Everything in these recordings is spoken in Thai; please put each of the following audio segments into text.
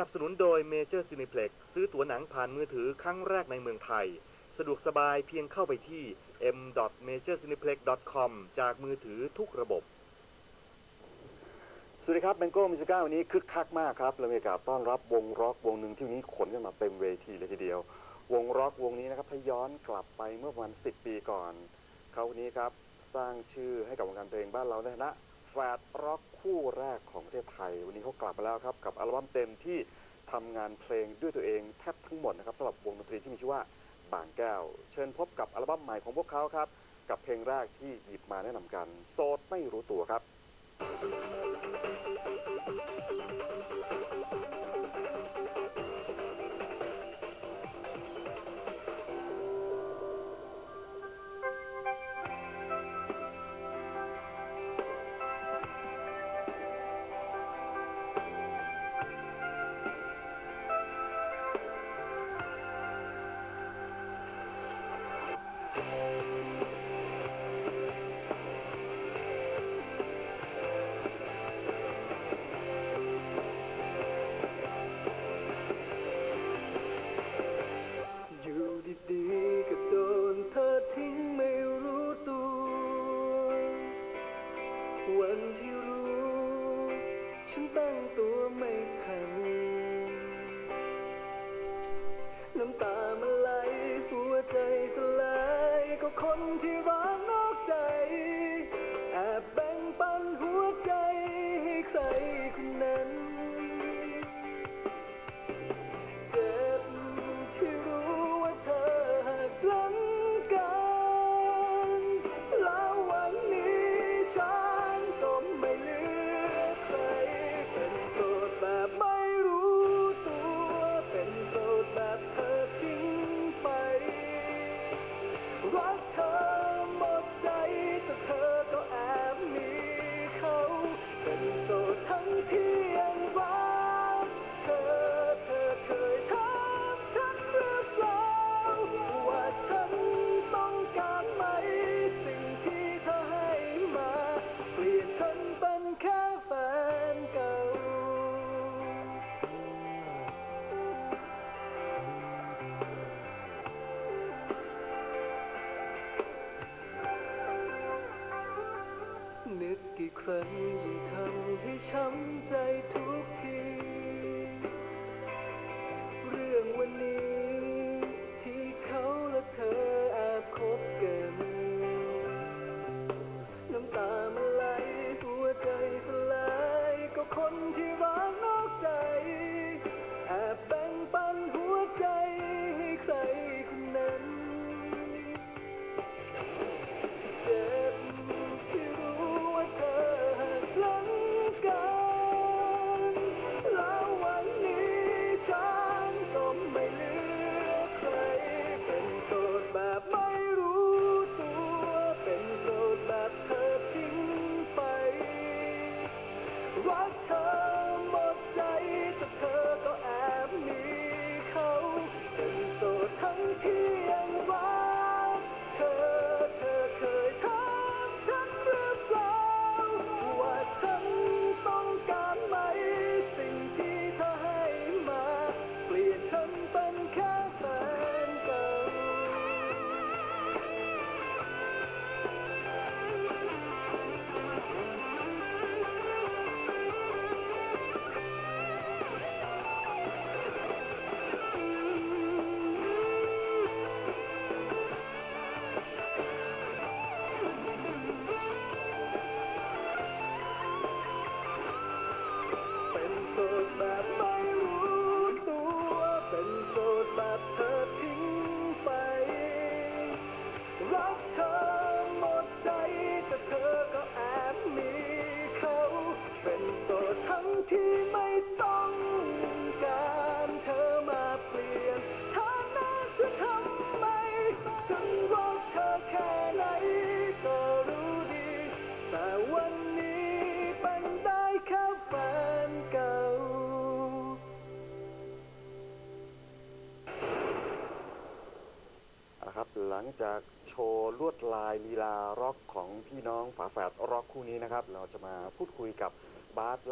นับสนุนโดย Major Cineplex ซื้อตั๋วหนังผ่านมือถือครั้งแรกในเมืองไทย สะดวกสบายเพียงเข้าไปที่ m.majorcineplex.com จากมือถือทุกระบบ สวัสดีครับแบงโก้มิสก้าวันนี้คึกคักมากครับเรามีโอกาสต้อนรับวงร็อกวงหนึ่งที่วันนี้ขนกันมาเต็มเวทีเลยทีเดียว วงร็อกวงนี้นะครับถ้าย้อนกลับไปเมื่อประมาณ10 ปีก่อน เขาคนนี้ครับสร้างชื่อให้กับวงการเพลงบ้านเราในฐานะแฟดร็อก คู่แรกของประเทศไทย วันนี้เขากลับมาแล้วครับ กับอัลบั้มเต็มที่ทำงานเพลงด้วยตัวเองแทบทั้งหมดนะครับสำหรับวงดนตรีที่มีชื่อว่าบางแก้ว เชิญพบกับอัลบั้มใหม่ของพวกเขาครับ กับเพลงแรกที่หยิบมาแนะนำกัน โสดไม่รู้ตัวครับอยู่ น้ำตามันไหลหัวใจสลายก็คนที่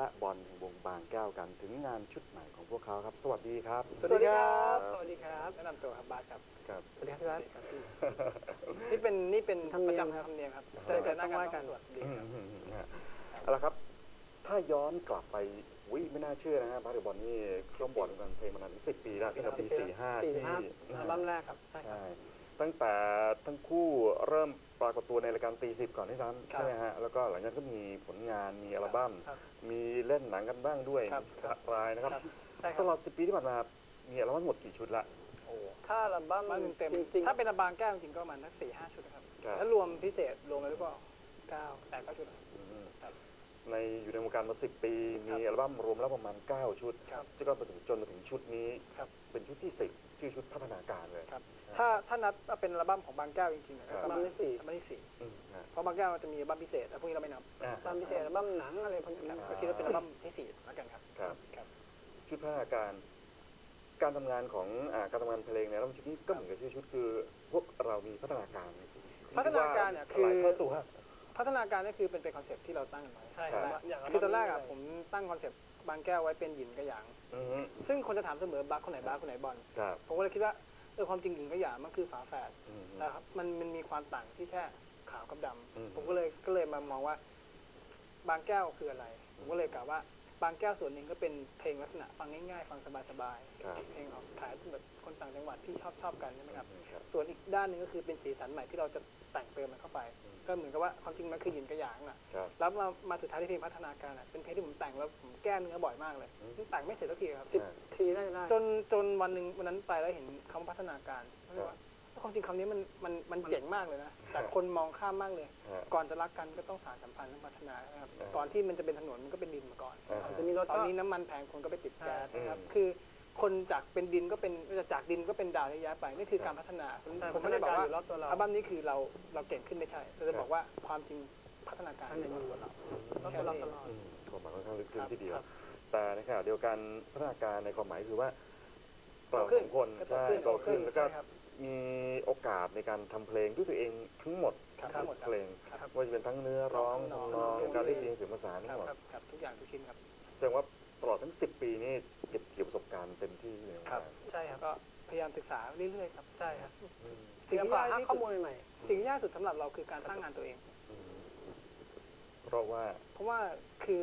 และบอลแห่งวงบางแก้วกันถึงงานชุดใหม่ของพวกเขาครับ สวัสดีครับ สวัสดีครับ สวัสดีครับแนะนำตัวครับบาสครับ ครับ สวัสดีครับพี่บาสนี่เป็นนี่เป็นธรรมเนียมประครับธรรมเนียมครับครับเจอกันหน้างานกันสวัสดีอืคมรับอืมอืมฮะเอาละครับ ถ้าย้อนกลับไปวิไม่น่าเชื่อนะฮะบาสกับบอลนี่ต้องบอลกันเพลงมานานถึงสิบปีแล้วตั้งแต่ปีสี่ห้าสี่ที่ห้าอัลบั้มแรกครับใช่ครับใช่ตั้งแต่ทั้งคู่เริ่ม ปรากฏตัวในรายการตีสิบก่อนที่ซ้ำครับใช่ไหมฮะแล้วก็หลังจากนั้นก็มีผลงานมีอัลบั้มครับมีเล่นหนังกันบ้างด้วยครับครับรายนะครับครับใช่คตรับลอดสิบปีที่ผ่านมามีอัลบั้มทั้งหมดกี่ชุดละโอ้ถ้าอัลบั้มมาเต็มจริงถ้าเป็นระบางแก้วจริงๆก็ประมาณสักสี่ห้าชุดนะครับครับ ถ้ารวมพิเศษรวมแล้วก็เก้าแปดเก้าชุดครับ อืมครับในอยู่ในวงการมาสิบปี มีครับอัลบั้มรวมแล้วประมาณ 9 ชุดครับจนก็มาถึงจนมาถึงชุดนี้ ครับเป็นชุดที่สิบชื่อชุดพัฒนาการเลยครับถ้าถ้านับว่าเป็นอัลบั้มของบางแก้วจริงๆเนี่ยครับก็ประอัลบั้มาณมที่สี่ อัลบั้มที่สี่อืมฮะ เพราะบางแก้วมันจะมีอัลบั้มพิเศษแต่พวกนี้เราไม่นับอ่าอัลบั้มพิเศษอัลบั้มหนังอะไรพวกนี้ครับนะก็คิดว่าเป็นอัลบั้มที่สี่แล้วกันครับครับ ครับ ชุดพัฒนาการ การทำงานของอ่าการทำงานเพลงในอัลบั้มชุดนี้ก็เหมือนกับชื่อชุดคือ พวกเรามีพัฒนาการพัฒนาการเนี่ยคือ หลายเท่าตัว พัฒนาการก็คือเป็นเป็นคอนเซ็ปต์ที่เราตั้งกันไว้ใช่ครับครับอย่างคือตอนแรกอะผมตั้งคอนเซ็ปต์บางแก้วไว้เป็นหยินกับหยาง อือฮึซึ่งคนจะถามเสมอบัคคนไหนบัคคนไหนบอล ครับ ผมก็เลยคิดว่า เออความจริงหยินกับหยางมันคือฝาแฝดอือฮึนะครับมันมันมีความต่างที่แค่ขาวกับดำอืมผมก็เลยก็เลยมามองว่า บางแก้วคืออะไร ผมก็เลยกล่าวว่า บางแก้วส่วนหนึ่งก็เป็นเพลงลักษณะฟังง่ายๆ ฟังสบายครับๆเพลงของขายแบบคนต่างจังหวัดที่ชอบชอบกันใช่ไหมครับครับ ส่วนอีกด้านหนึ่งก็คือเป็นสีสันใหม่ที่เราจะแต่งเติมมันเข้าไปอืมก็เหมือนกับว่าความจริงมันคือหยินกับหยางน่ะครับแล้วมามาสุดท้ายที่เพลงพัฒนาการอะเป็นเพลงที่ผมแต่งแล้วผมแก้เนื้อบ่อยมากเลยอืมแต่งไม่เสร็จสักทีครับสิบทีได้ได้จนจนวันหนึ่งวันนั้นไปแล้วเห็นคำว่าพัฒนาการก็เลยว่า ความจริงคำนี้มันมันมันเจ๋งมากเลยนะ แต่คนมองข้ามมากเลย ฮะก่อนจะรักกันก็ต้องสารสัมพันธ์ต้องพัฒนานะครับอ่าก่อนที่มันจะเป็นถนนมันก็เป็นดินมาก่อนอ่าอาจจะมีรถตอนก็นี้น้ำมันแพงคนก็ไปติดแก๊สนะครับ อืมคือคนจากเป็นดินก็เป็นจากดินก็เป็นดาวระยะไป นี่คือการพัฒนาผมใช่ผมไม่ได้บอกว่าพัฒนาการอยู่รอบตัวเราอัลบั้มนี้คือเราเราเก่งขึ้นไม่ใช่แต่จะบอกว่าความจริงพัฒนาการอยู่รอบตัวเรา รอบตัวเราตลอด อืมความหมายค่อนข้างลึกซึ้งครับทีเดียว ครับแต่ในขณะเดียวกันพัฒนาการในความหมายคือว่าเราโตขึ้สนองคนก็โตใช่ขึ้นโตขึ้นโตขึ้นแล้วก็ใช่ครับ มีโอกาสในการทำเพลงด้วยตัวเองทั้งหมดครับทั้งทั้งหมดครับเพลงครับว่าจะเป็นทั้งเนื้อร้องทำนองทำนองดนตรีการเรียบเรียงเสียงประสานคทั้รังบหมดครับครับทุกอย่างทุกชิ้นครับแสดงว่าตลอดทั้ง 10 ปีนี่เก็บเกี่ยวประสบการณ์เต็มที่เลยครับใช่ครับก็พยายามศึกษาเรื่อยๆครับใช่ครับอืมเตรียมที่ฝากยากหาที่ข้อสุดมูลใหม่สิ่งที่ยากสุดสำหรับเราคือการสร้างงานตัวเอง อืมเพราะว่า เพราะว่าคือ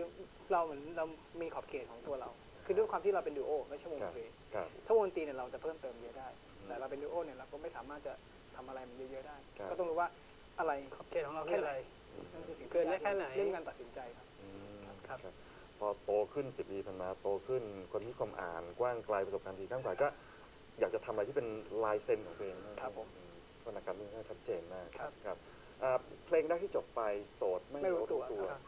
เราเหมือนเรามีขอบเขตของตัวเรา คือด้วยความที่เราเป็นดูโอไม่ใช่วงคดรับนตรีครับ ถ้าวงดนตรีเนี่ยเราจะเพิ่มเติมเยอะได้อืม แต่เราเป็นดูโอเนี่ยเราก็ไม่สามารถจะทำอะไรมันเยอะๆได้ครับก็ต้องรู้ว่าอะไรๆขอบเขตของเราคืออะไรนั่นคือสิ่งที่เกินได้แค่ไหนเรื่องการตัดสินใจครับอืมครับพอโตขึ้นสิบปีผ่านมาโตขึ้นคนที่ความอ่านกว้างไกลประสบการณ์ที่ข้างกว่าก็ อยากจะทำอะไรที่เป็นลายเซ็นของตัวเองนะครับผมอืพัฒนาการนี่น่าชัดเจนมากครับครับอ่าเพลงแรกที่จบไปโสดไม่ไม่รู้รู้ตัวตัวครับ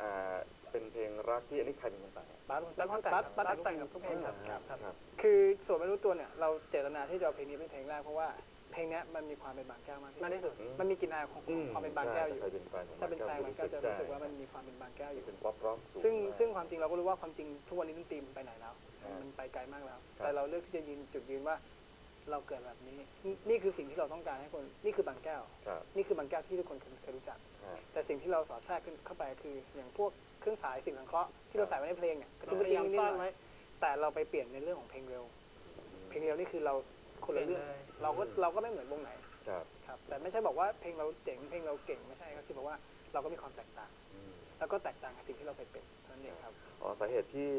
อ่าเป็นเพลงรักที่อันนี้ใครเป็นคนแต่ง บัสบัสคนแต่งบัสบัสบัสแต่แต่งงกักับบทุทุกกเพเพลลงงคครัรับบครับครับคือส่วนไม่รู้ตัวเนี่ยเราเจตนาที่จะเอาเพลงนี้เป็นเพลงแรกเพราะว่าเพลงเนี้ยมันมีความเป็นบางแก้วมากมากที่สุดอืมมันมีกลิ่นอายของอืมความเป็นบางแก้วอยู่ใช่ถ้าใครเป็นแฟนของถ้าเป็นแฟนบางแก้วจะใช่รู้สึกว่ามันมีความเป็นบางแก้วอยู่เป็นป๊อปร็อกสูซึ่งมากซึ่งความจริงเราก็รู้ว่าความจริงทุกวันนี้ดนตรีมันไปไหนแล้วครับมันไปไกลมากแล้วครับแต่เราเลือกที่จะยืนจุดยืนว่า เราเกิดแบบนี้นี่คือสิ่งที่เราต้องการให้คน นี่คือบางแก้ว ครับ นี่คือบางแก้วที่ทุกคนเคยรู้จัก ฮะ แต่สิ่งที่เราสอดแทรกขึ้นเข้าไปคืออย่างพวกเครื่องสายสิ่งสังเคราะห์ที่เราใส่ไว้ในเพลงเนี่ยก็เราคือพยายามจริงๆนิดซ่อนหน่ไว้อยแต่เราไปเปลี่ยนในเรื่องของเพลงเร็ว เพลงเร็วนี่คือเราคนละเรื่องเปลี่ยนเลย เราก็เราก็ไม่เหมือนวงไหนครับครับ แต่ไม่ใช่บอกว่าเพลงเราเจ๋งเพลงเราเก่งไม่ใช่ครับคือบอกว่าเราก็มีความแตกต่าง อืมแล้วก็แตกต่างกับสิ่งที่เราเคยเป็นเท่านั้นเองครับ อ๋อสาเหตุที่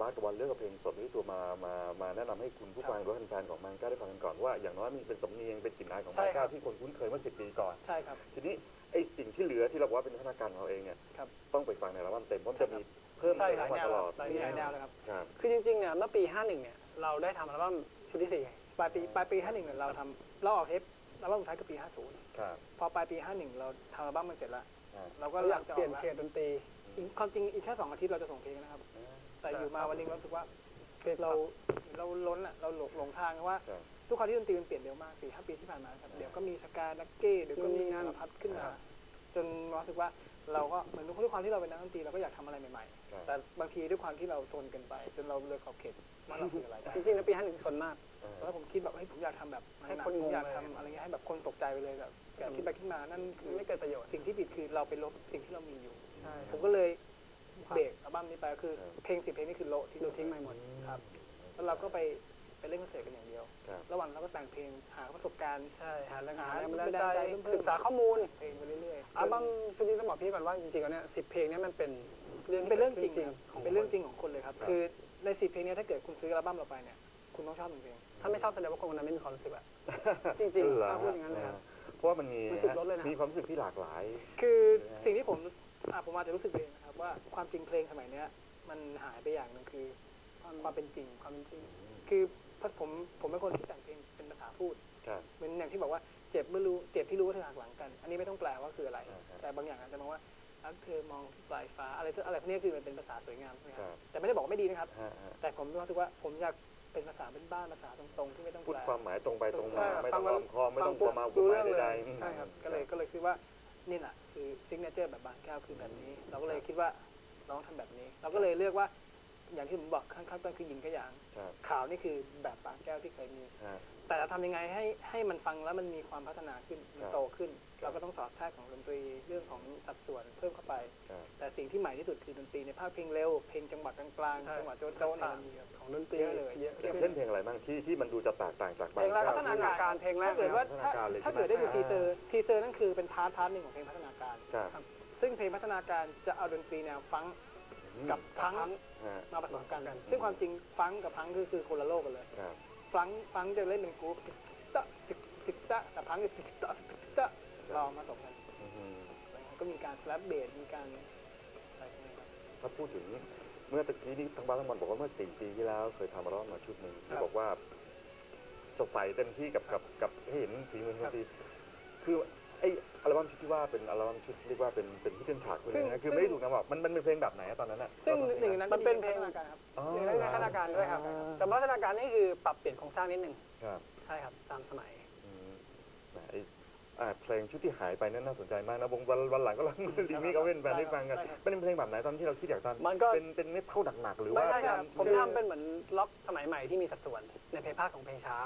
บาสกับวันเลือกเอาเพลงสดที่ตัวมามามาแนะนำให้คุณผู้ฟังหรือว่าแฟนๆของมังก้าได้ฟังกันก่อนว่าอย่างน้อยมีเป็นสำเนียงเป็นกลิ่นอายของใช่มังครัก้าบที่คนคุ้นเคยเมื่อสิบปีก่อนใช่ครับทีนี้ไอ้สิ่งที่เหลือที่เราบอกว่าเป็นพัฒนาการของเราเองเนี่ยครับต้องไปฟังในอัลบั้มเต็มเพราะมันใช่จะครับมีเพิ่มใช่เติมหลายเข้ามาแนวตลอดหลายแนวหลายแนวเลยครับครับคือจริงๆเนี่ยเมื่อปี 51 เนี่ยเราได้ทำอัลบั้มชุดที่สี่ปลายปีปลายปี 51 เนี่ยเราทำเราออกเทปอัลบั้มสุดท้ายคือปี 50ครับพอปลายปี 51 เราทำอัลบั้มมันเสร็จแล้วอ่าเราก็เราอยากจะเปลี่ยนออกเฉดดนตรีอีกความจริงอีกแค่สองอาทิตย์เราจะส่งเพลงนะครับ แต่อยู่มาวันหนึงเรารู้สึกว่าเราเราล้นอะเราหลงหลงทางว่า ครับทุกคราวที่ดนตรีมันเปลี่ยนเร็วมากสี่ห้าปีที่ผ่านมาครับเดี๋ยวก็มีสกาลักเก้เดี๋ยวก็มีงานพัดขึ้นมา จนรู้สึกว่าเราก็เหมือนด้วยความที่เราเป็นนักดนตรีเราก็อยากทำอะไรใหม่ครับ ๆ แต่บางทีด้วยความที่เราโซนเกินไป จนเราเลยขอบเขตว่าเราคืออะไรได้จริงๆแล้วปี51สนมากอ่าแล้วผมคิดแบบเฮ้ยผมอยากทำแบบให้หนักคนๆงผมงอยากเลยทำอะไรเงี้ยให้แบบคนตกใจไปเลยแบบแบบคิดไปคิดมานั่นคือไม่เกิดประโยชน์ สิ่งที่ผิดคือเราไปลบสิ่งที่เรามีอยู่ ใช่ ผมก็เลย เบรกอัลบั้มนี้ไปก็คือครับเพลงสิบเพลงนี่คือโละที่ดูทิ้งไปหมดครับแล้วเราก็ไปไปเล่นคอนเสิร์ตกันอย่างเดียวครับระหว่างเราก็แต่งเพลงหาประสบการณ์ ใช่หาแรงหาหาแรงแรงบันบันดาดาลลใจใจเพิ่มๆศึกษาข้อมูลเพลงไปเรื่อยๆอัลบั้มชุดนี้ต้องบอกพี่ก่อนว่าจริงๆแล้วเนี่ยสิบเพลงเนี้มันเป็นเรื่องเป็นเรื่องจริงกิดครับขึ้ของเป็นเรื่องจริงของคนเลยครับครับคือในสิบเพลงเนี้ถ้าเกิดคุณซื้ออัลบั้มเราไปเนี่ยคุณต้องชอบหนึ่งเพลง ถ้าไม่ชอบแสดงว่าคนคนนั้นไม่มีความรู้สึกอะจริงๆเหอถ้าพูดอย่างนั้นเลยครับเพราะว่ามันมีมันสุดรสเลยนะมีความรู้สึกที่หลากหลาย คือใช่ไหมสิ่งที่ผมอะผมอาจจะรู้สึกเองนะครับ ว่าความจริงเพลงสมัยเนี้ย มันหายไปอย่างหนึ่งคือ ความเป็นจริงความเป็นจริง คือเพราะผมผมเป็นคนที่แต่งเพลงเป็นภาษาพูดครับเหมือนอย่างที่บอกว่าเจ็บเมื่อรู้เจ็บที่รู้ว่าเธอหักหลังกัน อันนี้ไม่ต้องแปลว่าคืออะไรอ่าฮะแต่บางอย่างอาจจะมองว่ารักเธอมองที่ปลายฟ้าอะไรอะไรพวกนี้คือมันเป็นภาษาสวยงามใช่ไหมคครัรับบแต่ไม่ได้บอกว่าไม่ดีนะครับฮะฮะแต่ผมรู้สึกว่าผมอยากเป็นภาษาบ้านๆภาษาตรงๆที่ไม่ต้องพูดแปลความหมายตรงไปตรงใช่มาครับไม่ต้องฟังอ้อมค้อมไม่ต้องฟังปุ๊ประมาบอุรู้ปเรื่มาองเลยใดๆอืมใช่ครับก็เลยก็เลยคิดว่า นี่แหละคือซิกเนเจอร์แบบบางแก้วคือแบบนี้ เราก็เลยคิดว่าเราต้องทำแบบนี้ เราก็เลยเลือกว่า อย่างที่ผมบอกข้างๆต้นคือยินก็อย่างครับขาวนี่คือแบบบางแก้วที่เคยมีฮะแต่จะทำยังไงให้ให้มันฟังแล้วมันมีความพัฒนาขึ้นมันครับโตขึ้นครับเราก็ต้องสอดแทรกของดนตรีเรื่องของสัดส่วนเพิ่มเข้าไปครับแต่สิ่งที่ใหม่ที่สุดคือดนตรีในภาคเพลงเร็วเพลงจังหวะกลางๆใช่จังหวะโจ๊ะโจ๊ะเนี่ยมันมีครับของดนตรีเยอะเลยเยอะอย่างเช่นเพลงอะไรบ้างที่ที่มันดูจะแตกต่างจากบางเพลงแรกแก้วพัฒนาการเพลงแรกถ้าเกิดว่าพัฒนาการเลยถ้าใช่ไหมเกิดได้ดูทีเซอร์ทีเซอร์นั่นคือเป็นพาร์ทพาร์ทหนึ่งของเพลงพัฒนาการครับซึ่งเพลงพัฒนาการจะเอาดนตรีแนวฟังก์ กับพังก์ฮะมาผสมกัน ซึ่งความจริงฟังก์กับพังก์คือคือคนละโลกกันเลยครับฟังก์ฟังก์จะเล่นเป็นกรุ๊ปจิกตะจิกจิกตะแต่พังก์จะจิกตะจิกตะลองมาผสมกันอืมก็มีการสแลปเบสมีการอะไรพวกนี้ครับถ้าพูดถึงเมื่อตะกี้นี้ทางบ้านทั้งหมดบอกว่าเมื่อสี่ปีที่แล้ว เคยทำอัลบั้มมาชุดหนึ่งที่บอกว่าจะใส่เต็มที่กับกับกับให้เห็นฝีมือดนตรีคือ ไออัลบั้มชุดที่ว่าเป็นอัลบั้มชุดเรียกว่าเป็นเป็นที่เป็นฉากคุณซึ่งนะคือไม่ได้ถูกนะบอกมันมันเป็นเพลงแบบไหนอะตอนนั้นอะซึ่งตอหนึ่งในนั้นมันเป็นเพลงพัฒนาการครับอ๋อเพลงแรกในพัฒนาการด้วยครับ แต่พัฒนาการนี่คือปรับเปลี่ยนโครงสร้างนิดหนึ่งครับใช่ครับตามสมัยอืมแหมไอ้อ่าเพลงชุดที่หายไปนั่นน่าสนใจมากนะวงวันวันหลังก็ลองรีมิกเอาเป็นแฟนได้ฟังกันได้ครับเป็นเพลงแบบไหนตอนที่เราคิดอยากทำมันก็เป็นเป็นเม็ดเท่าหนักๆหรือไม่ว่าใช่ครับผมคือทำเป็นเหมือนล็อกสมัยใหม่ที่มีสัดส่วนในเพลงภาคของเพลงช้า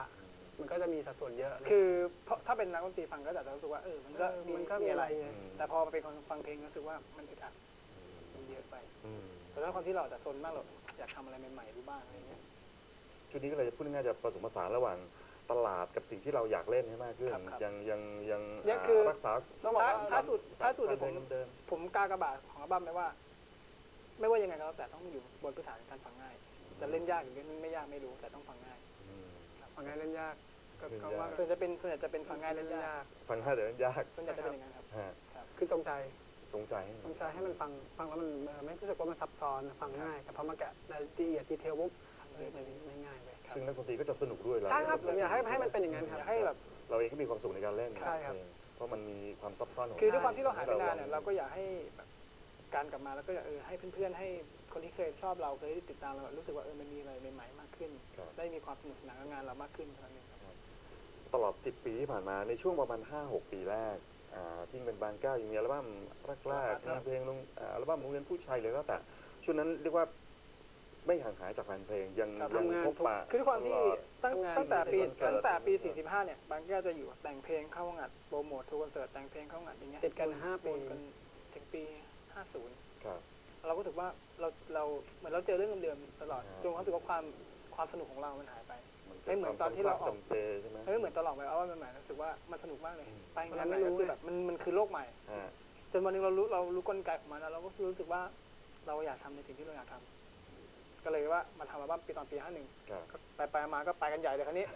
มันก็จะมีสัดส่วนเยอะคือเพราะถ้าเป็นนักดนตรีฟังก็จะรู้สึกว่าเออมันก็เออมีมันก็มีอะไรมีอะไรแต่พอมาเป็นคนฟังเพลงก็รู้สึกว่ามันอึดอัดมันเยอะไปอืมแต่ด้วยความที่เราจะซนมากเราอยากทำอะไรใหม่ๆดูบ้างอะไรเงี้ยชุดนี้ก็เลยจะพูดง่ายๆจะผสมผสานระหว่างตลาดกับสิ่งที่เราอยากเล่นให้มากขึ้นครับครับยังยังยังยังคือรักษาต้องบอกถ้าว่าถ้าสุดถ้าสุดกาเลรยเพผลมงเดิมผมกากระบาดของอัลบั้มไว้ว่า ไม่ว่ายังไงก็แล้วแต่ต้องอยู่บนพื้นฐานการฟังง่าย จะเล่นยากหรือเล่นไม่ยากไม่รู้แต่ต้องฟังง่ายๆอืม ฟังง่ายเล่นยากก็เล่นก็ยากว่าส่วนจะเป็นส่วนใหญ่จะเป็นฟังง่ายเล่นยากฟังง่ายแต่เล่นยากส่วนใหญ่จะเป็นอย่างนั้นครับ ฮะคือตรงใจตรงใจให้ตรงใจให้มันฟังฟังแล้วมันเอ่อไม่รู้สึกว่ามันซับซ้อนฟังง่าย แต่พอมาแกะรายละเอียดดีเทลปุ๊บเฮ้ยมันไม่ง่ายเลยซึ่งนักดนตรีก็จะสนุกด้วยเราใช่ครับผมอยากให้ให้มันเป็นอย่างนั้นครับอยากให้แบบ เราเองก็มีความสุขในการเล่นใช่ครับ เพลงเพราะมันมีความซับซ้อนของคือด้วยความที่เราหายไปนานให้เนี่ยเราก็อยากให้แบบการกลับมาแล้วก็อยากเออให้เพื่อนๆให้คนที่เคยชอบเราเคยติดตามเรารู้สึกว่าเออมันมีอะไรใหม่ๆมาก ขึ้นครับได้มีความสนุกสนานกับงานเรามากขึ้นเท่านั้นเองครับตลอด 10 ปีที่ผ่านมาในช่วงประมาณ 5-6 ปีแรกอ่าที่เป็นบางแก้วยังมีอัลบั้มแรกๆครับเพลงลงอ่าอัลบั้มโรงเรียนผู้ชายเลยก็แต่ช่วงนั้นเรียกว่าไม่ห่างหายจากแฟนเพลงยังครับยังทำงานพบปะคือด้วยความที่ตลอดตั้งทำงานตั้งแต่ปีมีคอนเสิร์ตตั้งแต่ปี 45 เนี่ยบางแก้วจะอยู่แต่งเพลงเข้าห้องอัดโปรโมททัวร์คอนเสิร์ตแต่งเพลงเข้าห้องอัดอย่างเงี้ยติดกันห้าปีวนกันถึงปี 50 ครับ เราก็รู้สึกว่าเราเราเหมือนเราเจอเรื่องเดิมๆตลอดครับจนความรู้สึกว่าความ ความสนุกของเรามันหายไปป็ไม่เหมือนตอนที่เราออกจำเจใช่ไหมไม่เหมือนตอนหลอกไปเอาว่ามันใหม่รู้สึกว่ามันสนุกมากเลยอืมไปงานไหนก็คือแบบมันมันคือโลกใหม่ฮะจนวันหนึงเรารู้เรารู้กลไกของมันแล้วเราก็รู้สึกว่าเราอยากทำในสิ่งที่เราอยากทำ ก็เลยว่ามาทำอัลบั้มปีตอนปี51ครับก็ไปไปมาก็ไปกันใหญ่เลยครั้นี้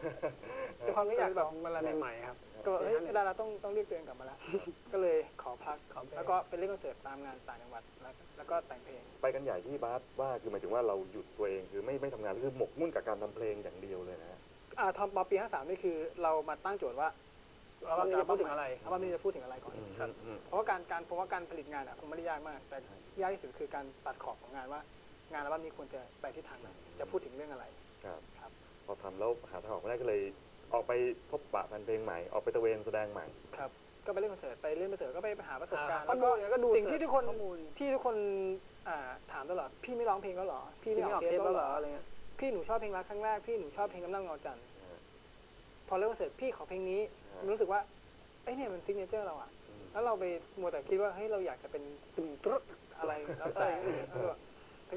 ด้วยความที่อยากลองอะไรใหม่ๆครับก็เฮ้ยเวลาเราต้องต้องเรียกตัวเองกลับมาแล้วก็เลยขอพักขอเบรกแล้วก็ไปเล่นคอนเสิร์ตตามงานต่างจังหวัดแล้วแล้วก็แต่งเพลง ไปกันใหญ่ที่บาสว่าคือหมายถึงว่าเราหยุดตัวเองคือไม่ไม่ทำงานคือหมกมุ่นกับการทำเพลงอย่างเดียวเลยนะฮะอ่าทอมปอปี53นี่คือเรามาตั้งโจทย์ว่าอัลบั้มนี้จะพูดถึงอะไรอัลบั้มนี้จะพูดถึงอะไรก่อนอืมครับอืมเพราะว่าการการผมว่าการผลิตงานอะคงไม่ได้ยากมาก แต่ยากที่สุดคือการตัดขอบของงานว่า งานอัลบั้มนี้ควรจะไปทิศทางไหนจะพูดถึงเรื่องอะไรครับครับ พอทำแล้วหาทางออกไม่ได้ก็เลยออกไปพบปะแฟนเพลงใหม่ ออกไปตระเวนแสดงใหม่ ครับ ก็ไปเล่นคอนเสิร์ตไปเล่นคอนเสิร์ตก็ไปหาประสบการณ์ข้อแล้วมูก็ลเนี่ยก็ดูสิ่งที่ทุกคนข้อมูล ที่ทุกคนอ่าถามตลอดพี่ไม่ร้องเพลงแล้วเหรอพี่พี่ไม่ไม่ออออกกเทเทปปแล้แล้ววเหเหรอรออะไรเงี้ยพี่หนูชอบเพลงรักครั้งแรกพี่หนูชอบเพลงกำลังเงาจันทร์อ่าพอเล่นคอนเสิร์ตพี่ขอเพลงนี้อ่าผมรู้สึกว่าเอ้ยเนี่ยมันซิกเนเจอร์เราอะอืมเแล้วเราไปมัวแต่คิดว่าเฮ้ยเราอยากจะเป็นตึงตรุดอะไรแล้วแต่เออแล้ว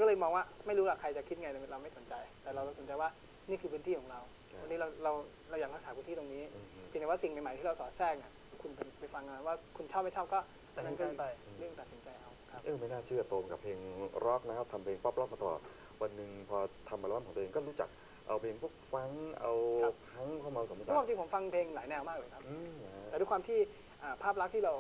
ก็เลยมองว่าไม่รู้หรอกใครจะคิดไงเราไม่สนใจ แต่เราสนใจว่านี่คือพื้นที่ของเราครับวันนี้เราเราเราอยากรักษาพื้นที่ตรงนี้อืมเพียงแต่ว่าสิ่งใหม่ๆที่เราสอดแทรกเนี่ยคุณไปไปฟังกันว่าคุณชอบไม่ชอบก็ตัดสินใจไปเรื่องตัดสินใจเอาครับเออไม่น่าเชื่อโตมากับเพลงร็อกนะครับทำเพลงป๊อปร็อกมาตลอดวันหนึ่งพอทำอัลบั้มของตัวเองก็รู้จักเอาเพลงพวกฟังก์เอาครับพังเข้ามาผสมผเพสาราะความจริงผมฟังเพลงหลายแนวมากเลยครับอืมนะฮะแต่ด้วยความที่อ่าภาพลักษณ์ที่เรา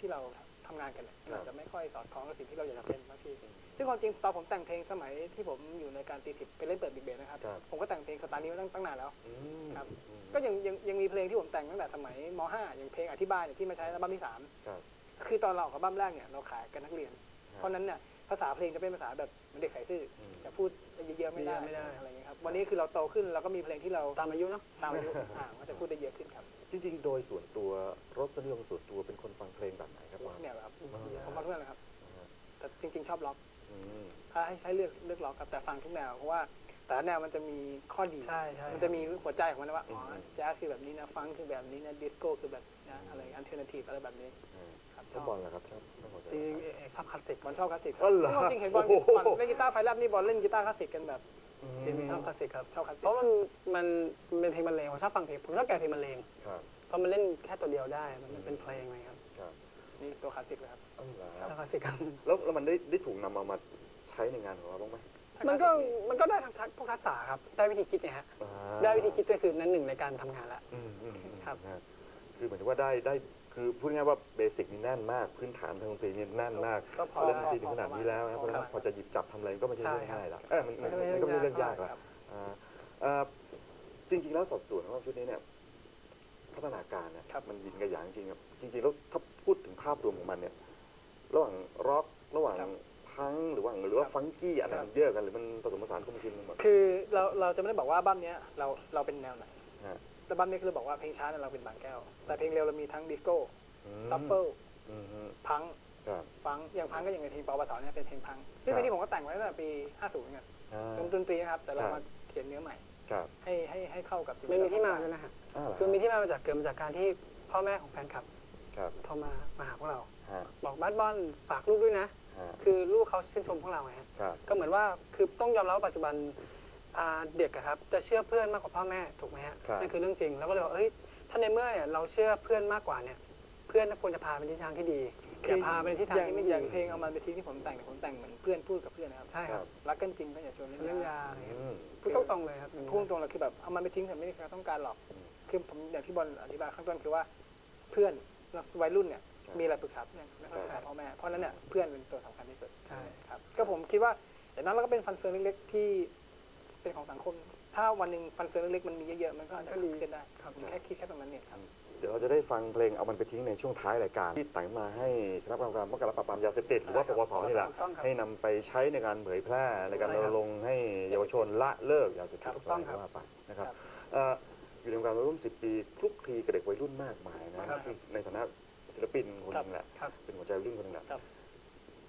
ที่เรา ทำงานกันเนี่ยครับอาจจะไม่ค่อยสอดคล้องกับสิ่งที่เราอยากจะเป็นบางทีซึ่งความจริงตอนผมแต่งเพลงสมัยที่ผมอยู่ในการตีสิบไปเล่นเปิดบิ๊กเบนนะครับครับผมก็แต่งเพลงสไตล์นี้มาตั้งตั้งนานแล้วอืมครับอืมก็ยังยังยังมีเพลงที่ผมแต่งตั้งแต่สมัยม .5 อย่างเพลงอธิบายเนี่ยที่มาใช้อัลบั้มที่สามครับคือตอนเราออกอัลบั้มแรกเนี่ยเราขายกันนักเรียน เพราะฉะนั้นเนี่ยภาษาเพลงจะเป็นภาษาแบบเหมือนเด็กใส่ซื่ออมจะพูดเยอะๆไม่ได้ไม่ได้อะไรอย่างเงี้ยครับวันนี้คือเราโตขึ้นเราก็มีเพลงที่เราตามอายุเนาะตามอายุอ่าก็จะพูดได้เยอะขึ้นครับ จริง ๆ โดยส่วนตัวรสนิยมส่วนตัวเป็นคนฟังเพลงแบบไหนครับบอลเนี่ยแหละครับอ่าผมฟังทุกแนวเลยครับ แต่จริง ๆ ชอบล็อก อืม ถ้าให้ใช้เลือกเลือกล็อกครับแต่ฟังทุกแนวเพราะว่าแต่ละแนวมันจะมีข้อดี ใช่ใช่ มันจะมีหัวใจของมันนะว่าอ๋ออืมแจ๊สคือแบบนี้นะฟังคือแบบนี้นะดิสโก้คือแบบนะอะไรอันเทอร์เนทีฟอะไรแบบนี้อ่าครับชชออบบบอลเหรอครับชอบชอบหัวใจจริงๆเอกชอบคลาสสิกบอลชอบคลาสสิกอ๋อเหรอซึ่งจริงๆเห็นบอลโอ้โหบอลเล่นกีตาร์ไฟแลบนี่บอลเล่นกีตาร์คลาสสิกกันแบบอืม จริงๆชอบคลาสสิกครับชอบคลาสสิกเพราะมันมันมันเป็นเพลงบรรเลงผมชอบฟังเพลงผมชอบแกะเพลงบรรเลงครับ เพราะมันเล่นแค่ตัวเดียวได้มันเป็นเพลงเลยครับครับ นี่ตัวคลาสสิกเลยครับอ๋อเหรอคชรัอบบคลาสสิกครับ แล้วแล้วมันได้ได้ถูกนำเอามาใช้ในงานของเราบ้างไหมมันก็มันก็ได้ทั้งทักพวกทักษะครับ ได้วิธีคิดไงฮะ อ่าได้วิธีคิดก็คือนั้นหนึ่งในการทำงานละ อืมอืมอืมครับ นะฮะคือเหมือนถึงว่าได้ได้ คือพูดง่ายๆว่าเบสิกนี่แน่นมาก พื้นฐานทางดนตรีนี่แน่นมากก็พอเล่นดนตรีถึงขนาดนี้แล้วนะเพราะฉะนั้นพอจะหยิบจับทำอะไรก็ไม่ใช่เรื่องใช่ครับง่ายละเออมันมันไม่ใช่มันก็ไม่ใช่เรื่เรื่อองงยายากกละอ่าเอ่อจริงๆแล้วสัดส่วนของชุดนี้เนี่ยพัฒนาการเนี่ยครับมันยินกับอย่างจริงๆครับจริงๆแล้วถ้าพูดถึงภาพรวมของมันเนี่ยระหว่างร็อกระหว่างครับพังหรือว่าหรือว่าครับฟังกี้อันไหนครับมันเยอะกันหรือมันผสมผสานกลมกลืนกันหมดคือเราเราจะไม่ได้บอกว่าอัลบั้มเนี้ยเราเราเป็นแนวไหนฮะแต่ อัลบั้มนี้คือเราบอกว่าเพลงช้าเนี่ยเราเป็นบางแก้ว แต่เพลงเร็วเรามีทั้งดิสโก้อืมซัฟเฟิลอืมฮึพังครับฟังอย่างพังก็อย่างเพลงปอปสเนี่ยเป็นเพลงพังซึ่งเพลงนี้ผมก็แต่งไว้ตั้งแต่ปี 50เหมือนกันอ่าเป็นดนตรีนะครับ แต่เราครับมาเขียนเนื้อใหม่ครับให้ให้ให้เข้ากับสิ่งมันมีเรที่มาต้องด้กวยรนะฮะอ่าเหรอคือมีที่มามาจากเกิดมาจากการที่พ่อแม่ของแฟนคลับครับโทรมามาหาพวกเราฮะบอกบัสบอลฝากลูกด้วยนะฮะคือลูกเขาชื่นชมพวกเราไงฮะครับก็เหมือนว่าคือต้องยอมรับว่าปัจจุบัน อ่าเด็กอะครับจะเชื่อเพื่อนมากกว่าพ่อแม่ถูกไหมฮะครับนั่นคือเรื่องจริงแล้วก็เลยว่าเอ้ยถ้าในเมื่อเนี่ยเราเชื่อเพื่อนมากกว่าเนี่ย เพื่อนควรจะพาไปในทิศทางที่ดีอย่าพาไปในทิศทางอย่างที่ไม่ดีอย่างเพลงเอามันไปทิ้งที่ผมแต่งเนี่ยผมแต่งเหมือนเพื่อนพูดกับเพื่อนนะครับใช่ครับ รักกันจริงก็อย่าชวนเรื่เล่อนงยายาอะไรเงี้ยอืมพูดตรงๆเลยครับพูดตรงๆเลยคือแบบเอามันไปทิ้งแต่ไม่มีใครต้องการหรอกอืมคือผมอย่างที่บอลอธิบายข้างต้นคือว่า เพื่อนวัยรุ่นเนี่ยครับมีอะไรปรึกษาเพื่อนไม่ค่อยปรึกษาพ่อแม่เพราะฉะนั้นเนี่ยเพื่อนเป็นตัวสำคัญที่สุด ใช่ ครับก็ผมคิดว่าอย่างนั้นเราก็เป็นฟันเฟืองเล็กๆที่ เป็นของสังคม ถ้าวันหนึ่งฟันเฟืองเล็กๆมันมีเยอะๆมันก็อาจจะก็ดีขึ้นได้ครับแค่คิดแค่ตรงนั้นเนี่ยครับ เดี๋ยวเราจะได้ฟังเพลงเอามันไปทิ้งในช่วงท้ายรายการที่แต่งมาให้คณะกรรมการป้องกันและปราบปรามยาเสพติดหรือว่าปปสนี่แหละถูกต้องครับให้นำไปใช้ในการเผยแพร่ในการใช่รครับณรงค์ให้เยาวชนละเลิกยาเสพติดถูกต้องครับ ว่าไปนะครับครับเอ่ออยู่ในวงการมาร่วม10 ปีคลุกคลีกับเด็กวัยรุ่นมากมายนะครับคือในฐานะศิลปินคนหนึงแหละครับ เป็นหัวใจวัยรุ่นคนหนึงแหละครับ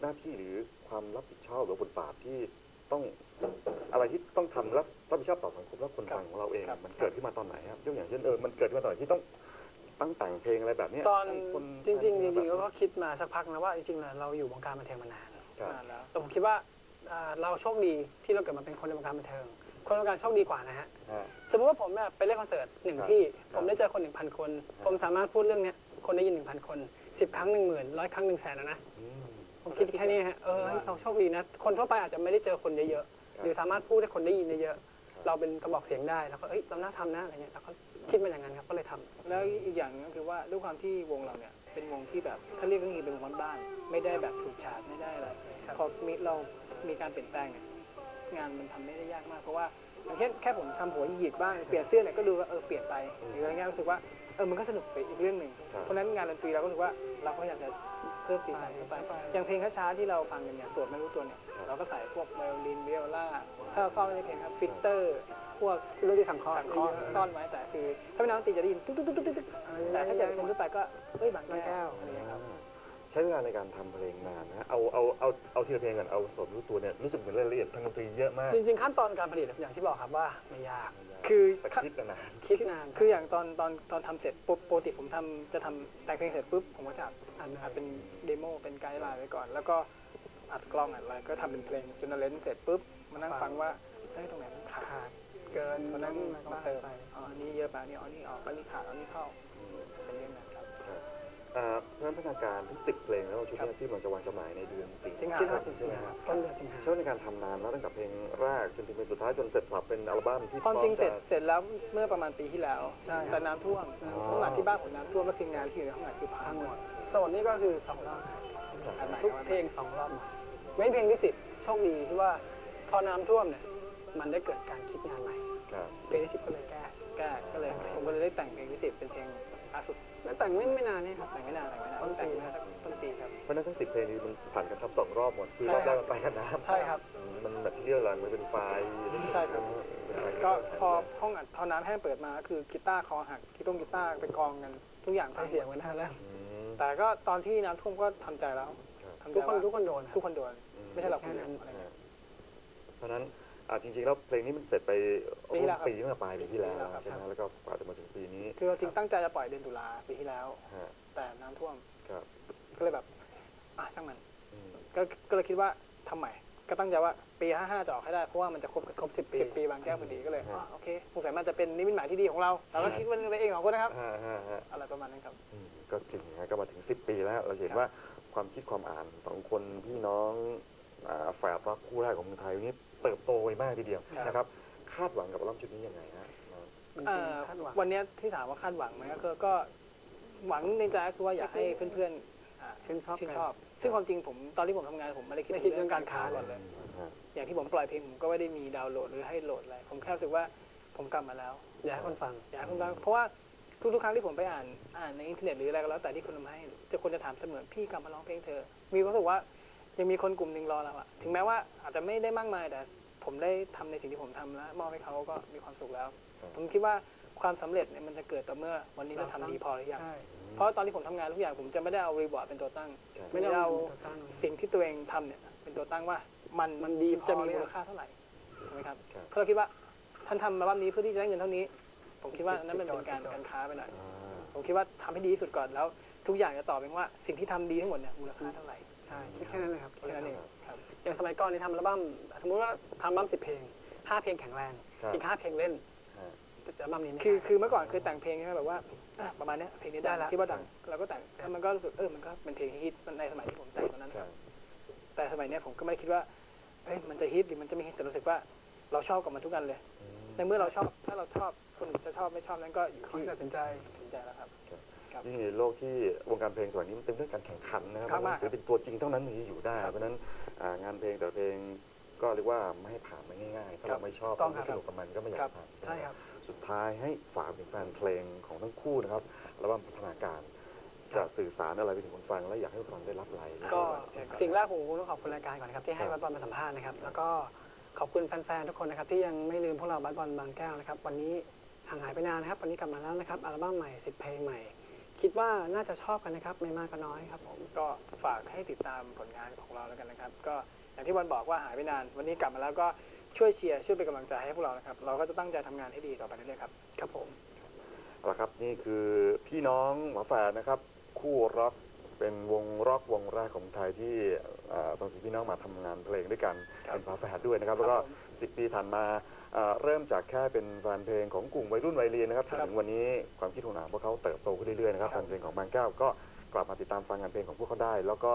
หน้าที่หรือความรับผิดชอบหรือบทบาทที่ ต้องอะไรที่ต้องทำรับรับผิดชอบต่อสังคมและคนฟังของเราเอง ครับ มันเกิดขึ้นมาตอนไหนครับยกอย่างเช่นเออมันเกิดขึ้นมาตอนไหนที่ต้องตั้งแต่งเพลงอะไรแบบเนี้ยตอนให้คนจริง ๆจฟัริงๆแบบก็คิดมาสักพักนะว่าจริงๆแล้วเราอยู่วงการบันเทิงมานานครับนานแล้ว แต่ผมคิดว่าอ่าเราโชคดีที่เราเกิดมาเป็นคนในวงการบันเทิง คนในวงการโชคดีกว่านะฮะฮะสมมติว่าผมเนี่ยไปเล่นคอนเสิร์ตหนึ่งครับที่ ครับผมได้เจอคนหนึ่งพันคนผมสามารถพูดเรื่องเนี้ยคนได้ยินหนึ่งพันคนสิบครั้งหนึ่งหมื่นร้อยครั้งหนึ่งแสนนะนะ อืม ผมคิดแค่นี้ฮะเออเราโชคดีนะ คนทั่วไปอาจจะไม่ได้เจอคนเยอะครับๆหรือสามารถพูดให้คนได้ยินเยอะครับๆเราเป็นกระบอกเสียงได้แล้วก็เอ้ยเราน่าทำนะอะไรเงี้ยแล้วก็คิดมาอย่างนั้นครับก็เลยทำแล้วอีกอย่างหนึงก็คือว่าด้วยความที่วงเราเนี่ยเป็นวงที่แบบถ้าเรียกก็คือเป็นวงบ้านๆไม่ได้แบบถูกฉาดไม่ได้อะไรครับพอมีเรามีการเปลี่ยนแปลงเนี่ยงานมันทำไม่ได้ยากมากเพราะว่าอย่างเช่นแค่ผมทำหัวหยิกบ้างเปลี่ยนเสื้อเนี่ยก็ดูว่าเออเปลี่ยนไปหรืออะไรเงี้ยรู้สึกว่าเออมันก็สนุกไปอีกเรื่องหนึ่งครับเพราะฉะนั้นงานดนตรีเราก็รู้สึกว่าเราก็อยากจะ เพิ่มสีสันเข้าไป อย่างเพลงช้าๆที่เราฟังกันเนี่ยสวดไม่รู้ตัวเนี่ย เราก็ใส่พวกไวโอลินวิโอลาถ้าเราซ่อนไว้ในเพลงครับฟิลเตอร์ พวกดนตรีสังเคราะห์สังเคราะห์เยอะๆซ่อนไว้แต่คือ ถ้าเป็นนักดนตรีจะได้ยินตุ๊กตุ๊กตุ๊กตุ๊กตุ๊กแต่ถ้าเกิดเป็นทั่วไปก็เอ้ยบางบางแก้แก้ววอะไรอย่างเงี้ยครับใช้เวลาในการทำเพลงนานนะฮะเอาเอาเอาเอาทีละเพลงก่อนเอาสดรู้ตัวเนี่ยรู้สึกเหมือนรายละเอียดทางดนตรีเยอะมาก จริง ๆ ขั้นตอนการผลิตอย่างที่บอกครับว่าไม่ยากคือแต่คิดนานคิดนาน คืออย่างตอนตอนตอนทำเสร็จปุ๊บปกติผมทำจะทำแต่งเพลงเสร็จปุ๊บผมก็จะ อัดอันอัดเป็นเดโมเป็นไกด์ไลน์ไว้ก่อน แล้วก็อัดกล้องอัดอะไรก็ทำเป็นเพลงจนเลนเสร็จปุ๊บมานั่งฟังว่าเฮ้ยตรงไหนมันขาขาดดเกินมานั่งแล้วก็ต้องเติเติมมไปอ๋ออันนี้เยอะไปอันนี้เอาอันนี้ออกอันนี้ขาดอันนี้เข้า อ่าเพราะฉะนั้นพัฒนาการทั้งสิบเพลงแล้วชุดนี้ที่มันจะวางจำหน่ายในเดือนสิงสิงหาคคิดมว่าสิงใช่ไหมหาครับต้นเดือนสิงหาใช้เวลาในการทำนานแล้วตั้งแต่เพลงแรกจนถึงเพลงสุดท้ายจนเสร็จกลับเป็นอัลบั้มที่ความจริงพเสร็จจะเสร็จแล้วเมื่อประมาณปีที่แล้วใช่ครับแต่น้ำท่วมอ๋อห้องอัดที่บ้านผมน้ำท่วมแล้วคืองานที่อยู่ในห้องอัดคือพัทั้งงหหมมดดโสดนี่ก็คือสองรอบอันไหนทุกเพลงสองรอบหมดเว้นเพลงที่สิบโชคดีที่ว่าพอน้ำท่วมเนี่ยมันได้เกิดการคิดงานใหม่ครับเพลงที่สิบก็เลยแก้แก้ก็เลยผมก็เลยได้แต่งเพลงที่สิบเป็นเพลงล่า สุดแล้วแต่งไม่ไม่นานนี่ครับแต่งไม่นานแต่งไม่นานต้นปีแต่งมาสักต้นปีครับ เพราะฉะนั้นทั้งสิบเพลงนี้มันผ่านการทำสองรอบหมด คือใช่รอบแรกครับมันไปกันน้ำใช่ครับอืมมันแบบที่เรียกอะไรมันเป็นไฟล์ใช่ครับเป็นไฟล์ก็พอห้องอัดพอน้ำแห้งเปิดมาก็คือกีตาร์คอหักกีตงกีตาร์ไปกองกัน ทุกอย่างใช้เสียงไว้นานแล้วอืมแต่ก็ตอนที่น้ำท่วมก็ทำใจแล้วครับทำใจทุกคนว่าทุกคนโดนทุกคนโดนอืมไม่ใช่เราคนเดียวแค่นั้นอะไรเงี้ยเพราะฉะนั้น อ่าจริงๆแล้วเพลงนี้มันเสร็จไปปีที่แล้วครับปีตั้งแต่ปลายปีที่แล้วปีที่แล้วครับ ใช่ไหมแล้วก็กว่าจะมาถึงปีนี้คือเราจริงตั้งใจจะปล่อยเดือนตุลาปีที่แล้ว ฮะแต่น้ำท่วมครับก็เลยแบบอะช่างมันอืมก็ก็เลยคิดว่าทำใหม่ ก็ตั้งใจว่าปี 55 จะออกให้ได้ เพราะว่ามันจะครบครบ10ปี10ปีบางแก้วพอดีก็เลยอ๋อโอเคสงสัยมันจะเป็นนิมิตหมายที่ดีของเราเราก็คิดว่าเราเองของคนนะครับ ฮะฮะฮะ อะไรประมาณนั้นครับ อืมก็จริงนะก็มาถึง 10 ปีแล้ว เราจะเห็นครับว่าความคิดความอ่านสองคนพี่น้องอ่าแฝดรักคู่แรกของเมืองไทยวันนี้ เติบโตไปมากทีเดียวนะครับ คาดหวังกับอัลบั้มชุดนี้ยังไงฮะ จริงเอ่อๆคาดหวัง วันเนี้ยที่ถามว่าคาดหวังไหมก็คือก็หวังในใจก็คือว่าอยากให้เพื่อนๆอ่าชื่นชอบชื่นกันชอบ ซึ่งความจริงผมตอนที่ผมทำงานผมไม่ได้คิดไม่คิดเรื่องการค้าก่อนเลยฮะอย่างที่ผมปล่อยเพลงผมก็ไม่ได้มีดาวน์โหลดหรือให้โหลดอะไรผมแค่รู้สึกว่าผมกลับมาแล้ว อยากให้คนฟัง อยากให้คุณฟังเพราะว่าทุกๆครั้งที่ผมไปอ่านอ่านในอินเทอร์เน็ตหรืออะไรก็แล้วแต่ที่คนทำให้จะคนจะถามเสมอพี่กลับมาร้องเพลงเธอ มีความรู้สึกว่า ยังมีคนกลุ่มหนึ่งรอเราอะถึงแม้ว่าอาจจะไม่ได้มากมายแต่ ผมได้ทำในสิ่งที่ผมทำแล้วมอบให้เขาก็มีความสุขแล้ว ผมคิดว่าความสำเร็จเนี่ยมันจะเกิดต่อเมื่อวันนี้เราทำดีพอหรือยังใช่เพราะตอนที่ผมทำงานทุกอย่างผมจะไม่ได้เอารีบอร์ดเป็นตัวตั้งครับไม่ได้เอาตัวตั้งสิ่งที่ตัวเองทำเนี่ย เป็นตัวตั้งว่ามันมันดีพอจะมีหรือมูยังลค่าเท่าไหร่ถูกไหมครับครับถ้าเราคิดว่าท่านทำมาบ้านนี้เพื่อที่จะได้เงินเท่านี้ ผมคิดว่านั้นมันเป็นการปิดโจทย์การค้าไปหน่อยอ่าผมคิดว่าทำให้ดีที่สุดก่อนแล้ว ทุกอย่างจะตอบเองว่าสิ่งที่ทำดีทั้งหมดเนี่ยมูลค่าเท่าไหร่ ใช่คิดแค่นั้นเลยครับแค่นั้นเองครับอย่างสมัยก่อนนี่ทำอัลบั้มสมมุติว่าทำอัลบั้มสิบเพลงห้าเพลงแข็งแรงครับอีกห้าเพลงเล่นฮะแต่อัลบั้มนี้ไม่คือได้คือเมื่อก่อนเคยแต่งเพลงใช่ไหมแบบว่าอะประมาณเนี้ยเพลงนี้ได้ได้ละคิดว่าดังเราก็แต่งแล้วมันก็รู้สึกเออมันก็เป็นเพลงฮิตในสมัยที่ผมแต่งตอนนั้นคครัรับบแต่สมัยเนี้ยผมก็ไม่ได้คิดว่าเอ้ยมันจะฮิตหรือมันจะไม่ฮิตแต่รู้สึกว่าเราชอบกับมันทุกอันเลยอืมในเมื่อเราชอบถ้าเราชอบคนอื่นจะชอบไม่ชอบนั้นก็อยู่เขาที่ตัดสินใจตัดสินใจแล้วครับครับ ยิ่งในโลกที่วงการเพลงสมัยนี้มันเต็มไปด้วยการแข่งขันนะครับครับมาก ศิลปินตัวจริงเท่านั้นถึงจะอยู่ได้ครับเพราะฉะนั้นอ่างานเพลงแต่ละเพลงก็เรียกว่าไม่ให้ผ่านมาง่ายๆ ถ้าครัเราบไม่ชอบต้องไม่ครับ สนุกกับมันก็ไม่อยาครักบผ่านใช่ครับ สุดท้ายให้ฝากถึงแฟนเพลงของทั้งคู่นะครับอัลบั้มพัฒนาการ จะสื่อสารอะไรไปถึงคนฟัง และอยากให้คนฟังได้รับอะไรก็แจ้งสิ่งแรกผมต้องขอบคุณรายการก่อนนะครับที่ให้บัตบอลมาสัมภาษณ์นะครับแล้วก็ขอบคุณแฟนๆทุกคนนะครับที่ยังไม่ลืมพวกเราบัตบอลบางแก้วนะครับวันนี้ห่างหายไปนานนะครับวันนี้กลับมาแล้วนะครับอัลบั้มใหม่ 10 เพลงใหม่ คิดว่าน่าจะชอบกันนะครับ ไม่มากก็น้อยครับผมก็ฝากให้ติดตามผลงานของเราแล้วกันนะครับ ก็อย่างที่บอลบอกว่าหายไปนาน วันนี้กลับมาแล้วก็ช่วยเชียร์ช่วยเป็นกำลังใจให้พวกเรานะครับเราก็จะตั้งใจทำงานให้ดีต่อไปเรื่อยๆครับครับผมเอาละครับนี่คือพี่น้องหมาแฝดนะครับ คู่ร็อกเป็นวงร็อกวงแรกของไทยที่อ่าสองสีพี่น้องมาทำงานเพลงด้วยกันครับเป็นฝาแฝดด้วยนะครับ แล้วก็ครับผมสิบปีผ่านมา อ่าเริ่มจากแค่เป็นแฟนเพลงของกลุ่มวัยรุ่นวัยเรียนนะครับจนครับถึงวันนี้ความคิดของหนามพวกเขาเติบโตขึ้นเรื่อยๆนะครับคแฟรับนเพลงของบางแก้วก็กลับมาติดตามฟังงานเพลงของพวกเขาได้ แล้วก็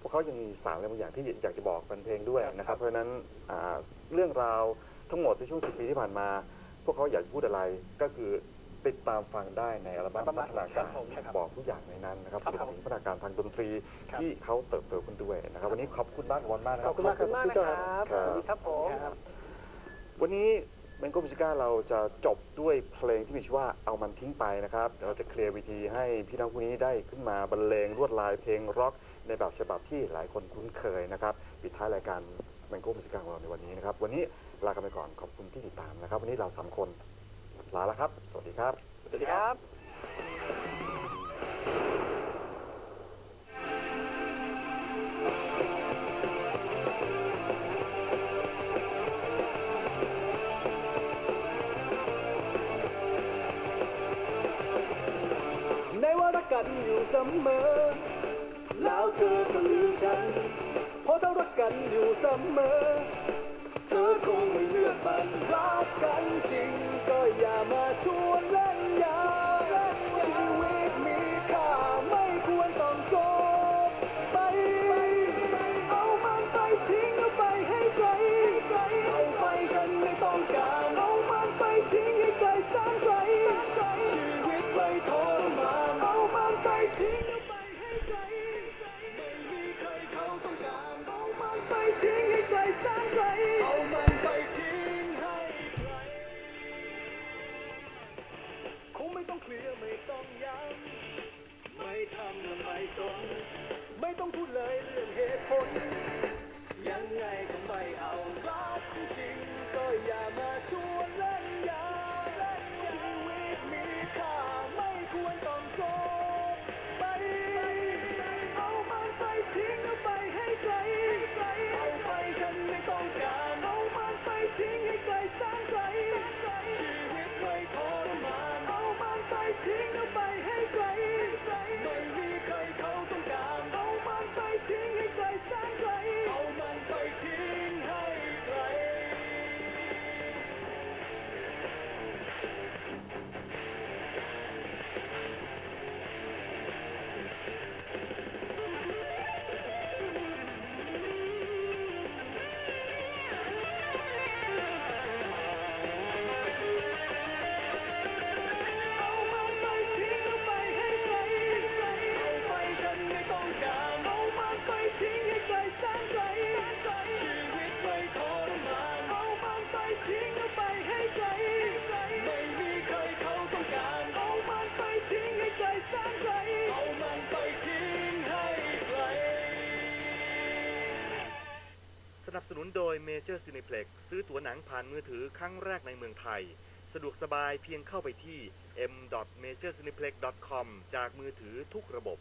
พวกเขายังมีสารอะไรบางอย่างที่อยากจะบอกแฟนเพลงด้วยนะครับ เพราะฉะนั้นอ่าเรื่องราวทั้งหมดในช่วงสิบปีที่ผ่านมา พวกเขาอยากจะพูดอะไรก็คือติดตามฟังได้ในอัลบั้มอัลบั้มพัฒนาครัการบผมใช่ครับบอกทุกอย่างในนั้นนะครับครับรวมถึงพัฒนาการทางดนตรีครับที่เขาเติบโตขึ้นด้วยนะครับวันนี้ขอบคุณมากวอนมากนะคขรัอบคุณมากครับขอบคุณมากพี่โจนะครับครับ สวัสดีครับผมครับ วันนี้เบนโกมิซิก้าเราจะจบด้วยเพลงที่มีชื่อว่าเอามันทิ้งไปนะครับเดี๋ยวเราจะเคลียร์วิธีให้พี่น้องคู่นี้ได้ขึ้นมาบรรเลงลวดลายเพลงร็อกในแบบฉบับที่หลายคนคุ้นเคยนะครับปิดท้ายรายการเบนโกมิซิก้าของเราในวันนี้นะครับ วันนี้ลากันไปก่อนขอบคุณที่ติดตามนะครับ วันนี้เราสามคนลาแล้วครับ สวัสดีครับ สวัสดีครับ สมอ แล้วเธอก็ลืมฉัน เพราะเรารักกันอยู่เสมอ เธอคงไม่เลือกมันรักกันจริงก็อย่ามาชวน เจอร์ซีนิเพล็กซื้อตั๋วหนังผ่านมือถือครั้งแรกในเมืองไทย สะดวกสบายเพียงเข้าไปที่ m.majorcineplex.com จากมือถือทุกระบบ